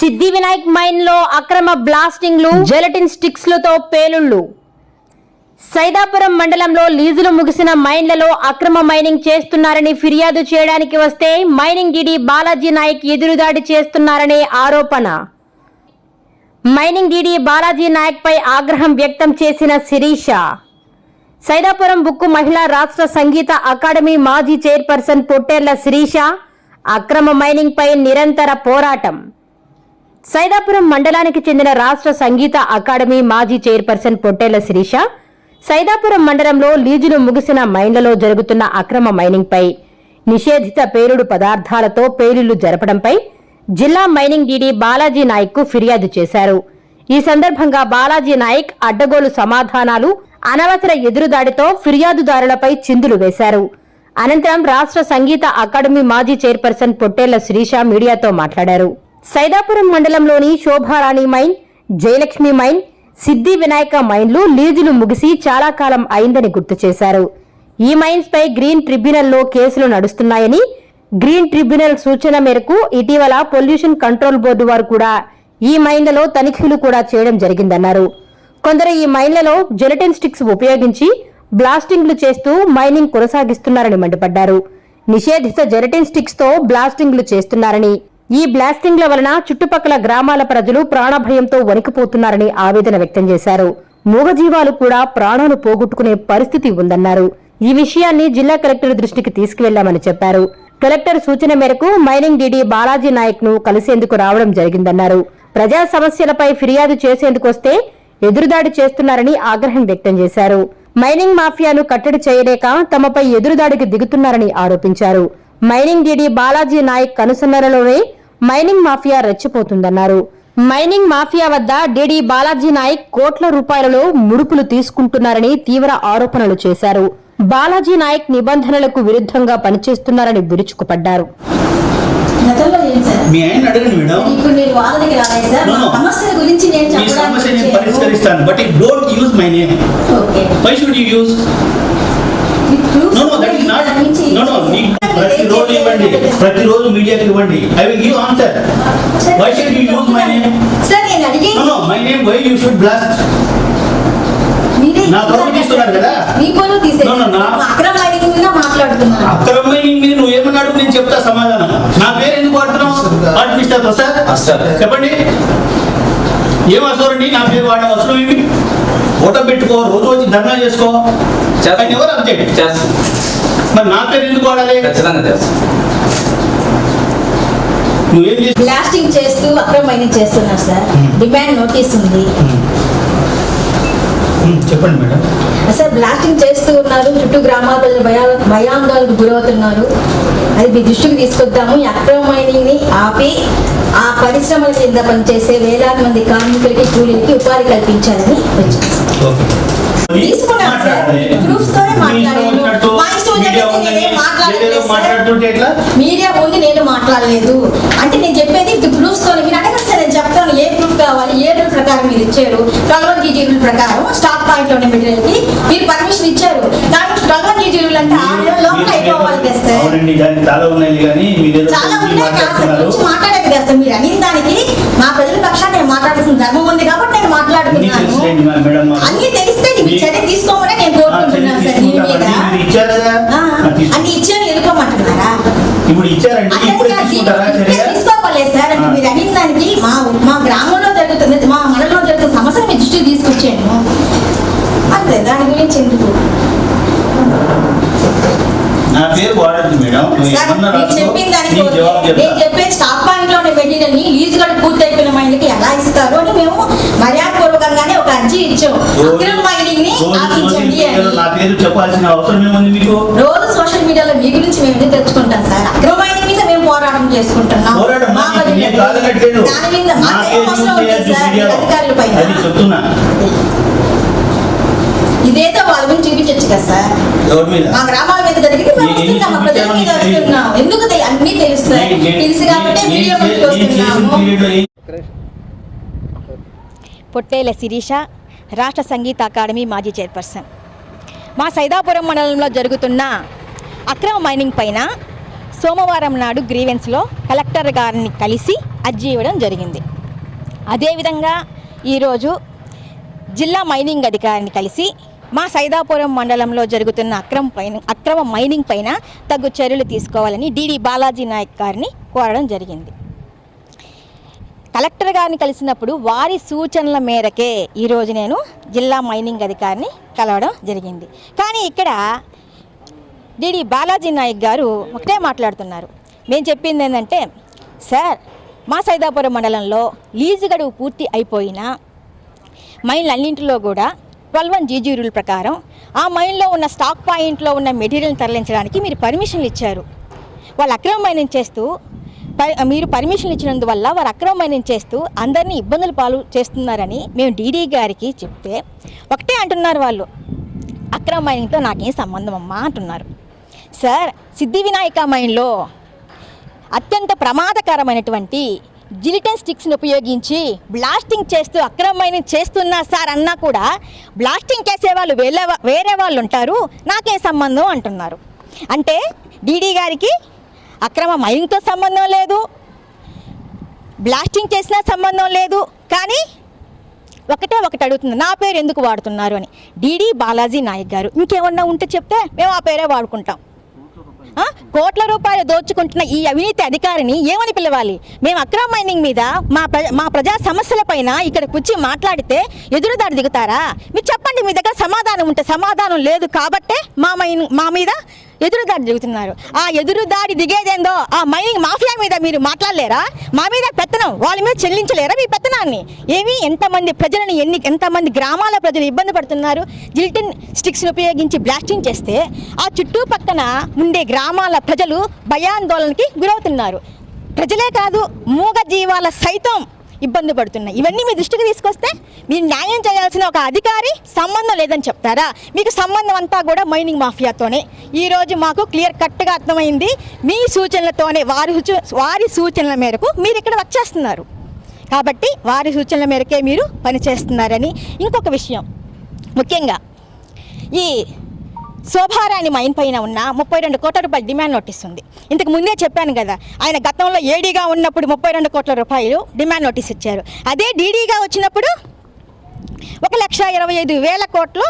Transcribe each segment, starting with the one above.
సిద్ధి వినాయక్ మైన్లో అక్రమ బ్లాస్టింగ్లు జెలటిన్ స్టిక్స్లతో పేలుళ్ళు సైదాపురం మండలంలో లీజులు ముగిసిన మైన్లలో అక్రమ మైనింగ్ చేస్తున్నారని ఫిర్యాదు చేయడానికి వస్తే మైనింగ్ డీడీ బాలాజీ నాయక్ ఎదురుదాడి చేస్తున్నారనే ఆరోపణ. మైనింగ్ డీడీ బాలాజీ నాయక్ పై ఆగ్రహం వ్యక్తం చేసిన శిరీష. సైదాపురం బుక్కు మహిళా రాష్ట్ర సంగీత అకాడమీ మాజీ చైర్పర్సన్ పొట్టేర్ల శిరీష అక్రమ మైనింగ్ పై నిరంతర పోరాటం. సైదాపురం మండలానికి చెందిన రాష్ట్ర సంగీత అకాడమీ మాజీ చైర్పర్సన్ పొట్టేళ్ళ శిరీష సైదాపురం మండలంలో లీజులు ముగిసిన మైన్లలో జరుగుతున్న అక్రమ మైనింగ్పై నిషేధిత పేలుడు పదార్థాలతో పేలుళ్ళు జరపడంపై జిల్లా మైనింగ్ డీడీ బాలాజీ నాయక్కు ఫిర్యాదు చేశారు. ఈ సందర్భంగా బాలాజీ నాయక్ అడ్డగోలు సమాధానాలు అనవసర ఎదురుదాడితో ఫిర్యాదుదారులపై చిందులు వేశారు. అనంతరం రాష్ట్ర సంగీత అకాడమీ మాజీ చైర్పర్సన్ పొట్టేళ్ళ శిరీష మీడియాతో మాట్లాడారు. సైదాపురం మండలంలోని శోభారాణి మైన్ జయలక్ష్మి మైన్ సిద్ధి వినాయక మైన్లు లీజులు ముగిసి చాలా కాలం అయిందని గుర్తు చేశారు. ఈ మైన్స్పై గ్రీన్ ట్రిబ్యునల్లో కేసులు నడుస్తున్నాయని గ్రీన్ ట్రిబ్యునల్ సూచన మేరకు ఇటీవల పొల్యూషన్ కంట్రోల్ బోర్డు వారు కూడా ఈ మైన్లలో తనిఖీలు కూడా చేయడం జరిగిందన్నారు. కొందరు ఈ మైన్లలో జెలటిన్ స్టిక్స్ ఉపయోగించి బ్లాస్టింగ్లు చేస్తూ మైనింగ్ కొనసాగిస్తున్నారని మండిపడ్డారు. నిషేధిత జెలటిన్ స్టిక్స్తో బ్లాస్టింగ్లు చేస్తున్నారని ఈ బ్లాస్టింగ్ల వలన చుట్టుపక్కల గ్రామాల ప్రజలు ప్రాణభయంతో వణికిపోతున్నారని ఆవేదన వ్యక్తం చేశారు. మూగజీవాలు కూడా ప్రాణాలు పోగొట్టుకునే పరిస్థితి ఉందన్నారు. ఈ విషయాన్ని జిల్లా కలెక్టర్ దృష్టికి తీసుకువెళ్ళామని చెప్పారు. కలెక్టర్ సూచన మేరకు మైనింగ్ డీడీ బాలాజీ నాయక్ను కలిసేందుకు రావడం జరిగిందన్నారు. ప్రజా సమస్యలపై ఫిర్యాదు చేసేందుకొస్తే ఎదురుదాడి చేస్తున్నారని ఆగ్రహం వ్యక్తం చేశారు. మైనింగ్ మాఫియాను కట్టడి చేయలేక తమపై ఎదురుదాడికి దిగుతున్నారని ఆరోపించారు. మైనింగ్ డీడీ బాలాజీ నాయక్ కనుసన్నరలోనే మైనింగ్ మాఫియా రెచ్చిపోతుందన్నారు. మైనింగ్ మాఫియా వద్ద డీడీ బాలాజీ నాయక్ కోట్ల రూపాయలలో ముడుపులు తీసుకుంటున్నారని తీవ్ర ఆరోపణలు చేశారు. బాలాజీ నాయక్ నిబంధనలకు విరుద్ధంగా పనిచేస్తున్నారని విరుచుకుపడ్డారు. గతంలో ఏం సార్? మీ ఆయన అడగండి మేడం. ఇప్పుడు నేను వాళ్ళకి రాలేదు సార్. No, మా no. సమస్యల గురించి నేను ఈ సమస్య నేను చెప్పడానికి పరిష్కరిస్తాను but it don't use my name okay why should you use no no that is not no no ప్రతిరోజు ఇవ్వండి ప్రతిరోజు మీడియాకి ఇవ్వండి I will give answer why should you use my name sir నేను అడిగే no no my name why you should blast మీరే నా పరువు తీస్తున్నారు కదా? నా- అక్రమ మైనింగ్ మాట్లాడుతున్నాను అక్రమమైన మీద నువ్వు ఏమన్నాడు? నేను చెప్తా సమాధానం. నా పేరు ఎందుకు వాడుతున్నావు? మిస్టర్ ప్రసాద్. చెప్పండి. ఏం అవసరం నా పేరు వాడే అవసరం ఏమి? ఓటం పెట్టుకో రోజు వచ్చి ధర్నా చేసుకో. కానీ ఎవరు? అబ్జెక్ట్ చేస్తాం. మరి నా పేరు ఎందుకు వాడాలి? ఖచ్చితంగా చేస్తాం. నువ్వేం చేసి బ్లాస్టింగ్ చేస్తూ అక్రమ మైనింగ్ చేస్తున్నారు సార్ డిమాండ్ నోటీస్ ఉంది. చెప్పండి మేడం. సార్ బ్లాస్టింగ్ చేస్తూ ఉన్నారు చుట్టూ గ్రామాల ప్రజలు భయా భయాందోళనకు గురవుతున్నారు. అది మీ దృష్టికి తీసుకొద్దాము. అక్రమ మైనింగ్ని ఆపి ఆ పరిశ్రమల కింద పనిచేసే వేలాది మంది కార్మికులకి కూలీలకి ఉపాధి కల్పించాలని మీడియా ముందు నేను మాట్లాడలేదు. అంటే నేను చెప్పేది ప్రూఫ్స్తో మీరు అడగండి సార్ నేను చెప్తాను ఏ ప్రూఫ్ కావాలి ప్రకారం మీరు ఇచ్చారు. ట్వెల్వ్ జీజీ రూల్ ప్రకారం స్టాక్ పాయింట్లోనే మెటీరియల్కి మీరు పర్మిషన్ ఇచ్చారు. కానీ ట్వెల్వ్ జీజీ రూల్ అంటే ఆరు నెలల లోపల అయిపోవాలి చాలా ఉన్నాయి కానీ ఉన్నాయి మాట్లాడేది కదా మీరు అనిన దానికి మా ప్రజల పక్షాన్ని నేను మాట్లాడాల్సిన ధర్మం ఉంది కాబట్టి నేను మాట్లాడుతున్నాను. అన్ని తెలిస్తే మీరు మీ- చర్య తీసుకోమని నేను ఆ, కోరుకుంటున్నాను సార్ దీని మీద తీసుకుంటామండి. మీరు ఇచ్చారు కదా ఆ, ఆ, తీసు- అన్ని ఇచ్చాను ఎదుర్కోమంటున్నారా ఇప్పుడు ఇచ్చారండి అట్లా ఇప్పుడు కాదు, తీసుకుంటారా ఇక్కడ చర్య తీసుకోవాలి సార్ అంటే ఆ. మీరు అడిగిన దానికి మా మా గ్రామంలో జరుగుతుంది మా మండలంలో జరుగుతున్న సమస్యను మీ దృష్టికి తీసుకొచ్చాను అంతే దాని గురించి ఎందుకు నా పేరు వాడద్దు మేడం నువ్వు సార్ ఏమన్నా మీరు రాసుకో, చెప్పిన దానికి నీకు జవాబు ఓకే. చెప్తా. నేను చెప్పే స్టాక్ పాయింట్లోని మెటీరియల్ని లీజ్ కూడా పూర్తి అయిపోయిన మైండ్కి ఎలా ఇస్తారు అని మేము మర్యాదపూర్వకంగానే ఒక అర్జీ ఇచ్చాం. అక్రమ మైనింగ్ని ఆపించండి అని. చెప్పాల్సిన అవసరం ఏముంది మీకు? రోజు సోషల్ మీడియాలో మీ గురించి మేము ఎందుకు తెచ్చుకుంటాం సార్? అక్రమ మైనింగ్ మీద మేము పోరాటం చేసుకుంటున్నాం. దాని మీద నా మాకేం పేరు అవసరం యూజ్ ఉంది చేయొద్దు సార్ మీడియాలో. అధికారుల పైన అది చెప్తున్నా ఇదేదో వాళ్ళ గురించి చూపించచ్చు కదా సార్? మా గ్రామాల మీద జరిగింది మేము నేను వస్తున్నాం మా ప్రజల మీద చూపించాను, వస్తున్నాం ఎందుకు అన్ని తెలుస్తాయి. తెలుసు కాబట్టి వీడియో వస్తున్నాము పొట్టేల శిరీష రాష్ట్ర సంగీత అకాడమీ మాజీ చైర్పర్సన్. మా సైదాపురం మండలంలో జరుగుతున్న అక్రమ మైనింగ్ పైన సోమవారం నాడు గ్రీవెన్స్లో కలెక్టర్ గారిని కలిసి అర్జీ ఇవ్వడం జరిగింది. అదేవిధంగా ఈరోజు జిల్లా మైనింగ్ అధికారిని కలిసి మా సైదాపురం మండలంలో జరుగుతున్న అక్రమ పైన అక్రమ మైనింగ్ పైన తగు చర్యలు తీసుకోవాలని డిడి బాలాజీ నాయక్ గారిని కోరడం జరిగింది. కలెక్టర్ గారిని కలిసినప్పుడు వారి సూచనల మేరకే ఈరోజు నేను జిల్లా మైనింగ్ అధికారిని కలవడం జరిగింది. కానీ ఇక్కడ డిడి బాలాజీ నాయక్ గారు ఒకటే మాట్లాడుతున్నారు. మేము చెప్పింది ఏంటంటే సార్ మా సైదాపురం మండలంలో లీజు గడువు పూర్తి అయిపోయినా మైన్లు అన్నింటిలో కూడా ట్వెల్వ్ వన్ జీజీ రూల్ ప్రకారం ఆ మైన్లో ఉన్న స్టాక్ పాయింట్లో ఉన్న మెటీరియల్ని తరలించడానికి మీరు పర్మిషన్లు ఇచ్చారు. వాళ్ళు అక్రమ మైనింగ్ చేస్తూ ప- మీరు పర్మిషన్ ఇచ్చినందువల్ల వారు అక్రమ మైనింగ్ చేస్తూ అందరినీ ఇబ్బందులు పాలు చేస్తున్నారని మేము డీడీ గారికి చెప్తే ఒకటే అంటున్నారు వాళ్ళు. అక్రమ మైనింగ్తో నాకేం సంబంధం అమ్మా అంటున్నారు. సార్ సిద్ధి వినాయక మైన్లో అత్యంత ప్రమాదకరమైనటువంటి జిలిటన్ స్టిక్స్ని ఉపయోగించి బ్లాస్టింగ్ చేస్తూ అక్రమమైన చేస్తున్నా సార్ అన్నా కూడా బ్లాస్టింగ్ చేసే వాళ్ళు వేరే వేరే వాళ్ళు ఉంటారు నాకే సంబంధం అంటున్నారు. అంటే డీడీ గారికి అక్రమ మైనింగ్తో సంబంధం లేదు బ్లాస్టింగ్ చేసినా సంబంధం లేదు కానీ ఒకటే ఒకటి అడుగుతుంది నా పేరు ఎందుకు వాడుతున్నారు అని. డీడీ బాలాజీ నాయక్ గారు ఇంకేమన్నా ఉంటే చెప్తే మేము ఆ పేరే వాడుకుంటాం. కోట్ల రూపాయలు దోచుకుంటున్న ఈ అవినీతి అధికారిని ఏమని పిలవాలి? మేము అక్రమ మైనింగ్ మీద మా ప్ర మా ప్రజా సమస్యల పైన ఇక్కడికి వచ్చి మాట్లాడితే ఎదురుదారి దిగుతారా? మీరు చెప్పండి మీ దగ్గర సమాధానం ఉంటే సమాధానం లేదు కాబట్టే మా మైన్ మా మీద ఎదురుదాడి దిగుతున్నారు ఆ ఎదురుదాడి దిగేదేందో ఆ మైనింగ్ మాఫియా మీద మీరు మాట్లాడలేరా? మా మీద పెత్తనం వాళ్ళ మీద చెల్లించలేరా మీ పెత్తనాన్ని? ఏమి ఎంతమంది ప్రజలను ఎన్ని ఎంతమంది గ్రామాల ప్రజలు ఇబ్బంది పడుతున్నారు? జిల్టిన్ స్టిక్స్ని ఉపయోగించి బ్లాస్టింగ్ చేస్తే ఆ చుట్టుపక్కన ఉండే గ్రామాల ప్రజలు భయాందోళనకి గురవుతున్నారు. ప్రజలే కాదు మూగ జీవాల సైతం ఇబ్బంది పడుతున్నాయి. ఇవన్నీ మీ దృష్టికి తీసుకొస్తే మీరు న్యాయం చేయాల్సిన ఒక అధికారి సంబంధం లేదని చెప్తారా? మీకు సంబంధం అంతా కూడా మైనింగ్ మాఫియాతోనే. ఈరోజు మాకు క్లియర్ కట్గా అర్థమైంది. మీ సూచనలతోనే వారి వారి సూచనల మేరకు మీరు ఇక్కడ వచ్చేస్తున్నారు. కాబట్టి వారి సూచనల మేరకే మీరు పనిచేస్తున్నారని ఇంకొక విషయం. ముఖ్యంగా ఈ శోభారాణి మైన్ పైన ఉన్న ముప్పై రెండు కోట్ల రూపాయల డిమాండ్ నోటీస్ ఉంది ఇంతకు ముందే చెప్పాను కదా ఆయన గతంలో ఏడీగా ఉన్నప్పుడు ముప్పై రెండు కోట్ల రూపాయలు డిమాండ్ నోటీస్ ఇచ్చారు. అదే డీడీగా వచ్చినప్పుడు ఒక లక్ష ఇరవై ఐదు వేల కోట్లు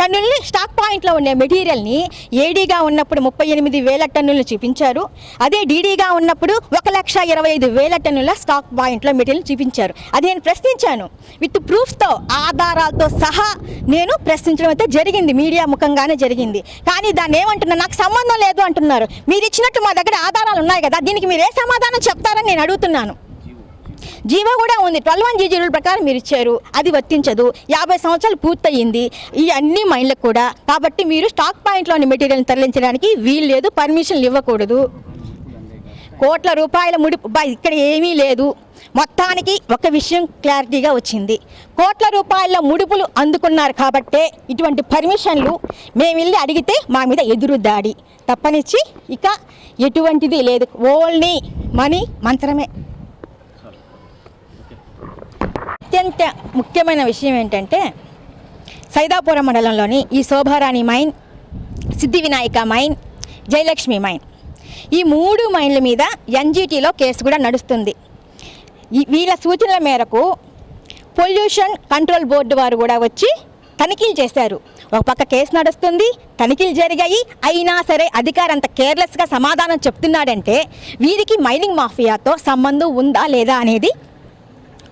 టన్నుల్ని స్టాక్ పాయింట్లో ఉండే మెటీరియల్ని ఏడీగా ఉన్నప్పుడు ముప్పై ఎనిమిది వేల టన్నులు చూపించారు. అదే డీడీగా ఉన్నప్పుడు ఒక లక్ష ఇరవై ఐదు వేల టన్నుల స్టాక్ పాయింట్లో మెటీరియల్ చూపించారు. అది నేను ప్రశ్నించాను. విత్ ప్రూఫ్తో ఆధారాలతో సహా నేను ప్రశ్నించడం అయితే జరిగింది. మీడియా ముఖంగానే జరిగింది. కానీ దాన్ని ఏమంటున్నారు నాకు సంబంధం లేదు అంటున్నారు. మీరు ఇచ్చినట్టు మా దగ్గర ఆధారాలు ఉన్నాయి కదా దీనికి మీరు ఏ సమాధానం చెప్తారని నేను అడుగుతున్నాను. జీవో కూడా ఉంది. ట్వెల్వ్ వన్ జీజీ రూల్ ప్రకారం మీరు ఇచ్చారు. అది వర్తించదు. యాభై సంవత్సరాలు పూర్తయింది. ఈ అన్ని మైండ్లకు కూడా. కాబట్టి మీరు స్టాక్ పాయింట్లోని మెటీరియల్ని తరలించడానికి వీలు లేదు. పర్మిషన్లు ఇవ్వకూడదు. కోట్ల రూపాయల ముడి ఇక్కడ ఏమీ లేదు. మొత్తానికి ఒక విషయం క్లారిటీగా వచ్చింది. కోట్ల రూపాయల ముడుపులు అందుకున్నారు కాబట్టే ఇటువంటి పర్మిషన్లు మేము వెళ్ళి అడిగితే మా మీద ఎదురు దాడి. తప్పనిచ్చి ఇక ఎటువంటిది లేదు. ఓన్లీ మనీ మంత్రమే. అత్యంత ముఖ్యమైన విషయం ఏంటంటే సైదాపురం మండలంలోని ఈ శోభారాణి మైన్ సిద్ధి వినాయక మైన్ జయలక్ష్మి మైన్. ఈ మూడు మైన్ల మీద ఎన్జీటీలో కేసు కూడా నడుస్తుంది. వీళ్ళ సూచనల మేరకు పొల్యూషన్ కంట్రోల్ బోర్డు వారు కూడా వచ్చి తనిఖీలు చేశారు. ఒక పక్క కేసు నడుస్తుంది తనిఖీలు జరిగాయి. అయినా సరే అధికారి అంత కేర్లెస్గా సమాధానం చెప్తున్నాడంటే వీరికి మైనింగ్ మాఫియాతో సంబంధం ఉందా లేదా అనేది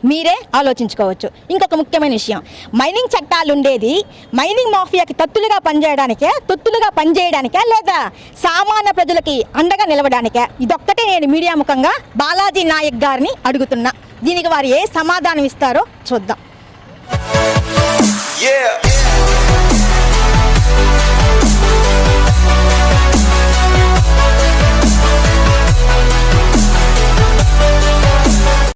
మీరే ఆలోచించుకోవచ్చు. ఇంకొక ముఖ్యమైన విషయం. మైనింగ్ చట్టాలు ఉండేది మైనింగ్ మాఫియాకి తత్తులుగా పనిచేయడానికే తొత్తులుగా పనిచేయడానికే లేదా సామాన్య ప్రజలకి అండగా నిలవడానికే? ఇదొక్కటే నేను మీడియా ముఖంగా బాలాజీ నాయక్ గారిని అడుగుతున్నా. దీనికి వారు ఏ సమాధానం ఇస్తారో చూద్దాం. Yeah.